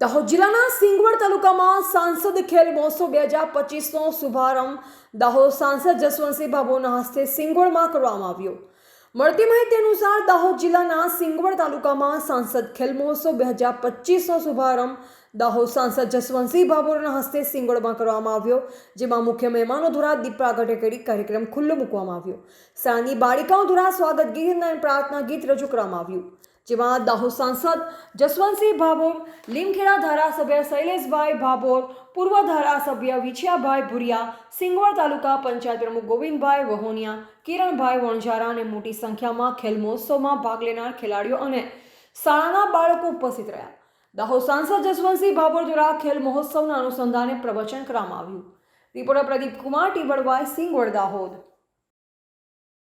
દાહોદ જિલ્લાના સિંગવડ તાલુકામાં સાંસદ ખેલ મહોત્સવ બે હજાર પચીસનો શુભારંભ દાહોદ સાંસદ જસવંતસિંહ ભાભોના હસ્તે સિંગવડમાં કરવામાં આવ્યો. મળતી માહિતી અનુસાર દાહોદ જિલ્લાના સિંગવડ તાલુકામાં સાંસદ ખેલ મહોત્સવ બે હજાર પચીસનો શુભારંભ દાહોદ સાંસદ જસવંતસિંહ ભાભોરના હસ્તે સિંગવડમાં કરવામાં આવ્યો, જેમાં મુખ્ય મહેમાનો દ્વારા દીપ પ્રાગટ્ય કરી કાર્યક્રમ ખુલ્લો મૂકવામાં આવ્યો. શાળાની બાળિકાઓ દ્વારા સ્વાગત ગીત અને પ્રાર્થના ગીત રજૂ કરવામાં આવ્યું. જેમાં દાહોદ સાંસદ જસવંતસિંહ ભાભોર, લીમખેડા ધારાસભ્ય શૈલેષભાઈ ભાભોર, પૂર્વ ધારાસભ્ય વિછિયાભાઈ ભુરિયા, સિંગવડ તાલુકા પંચાયત પ્રમુખ ગોવિંદભાઈ વહોનિયા કિરણભાઈ વણઝારા અને મોટી સંખ્યામાં ખેલ મહોત્સવમાં ભાગ લેનાર ખેલાડીઓ અને શાળાના બાળકો ઉપસ્થિત રહ્યા. દાહોદ સાંસદ જસવંતસિંહ ભાભોર દ્વારા ખેલ મહોત્સવના અનુસંધાને પ્રવચન કરવામાં આવ્યું. રિપોર્ટર પ્રદીપ કુમાર ટીબડવાય સિંગવડ, દાહોદ.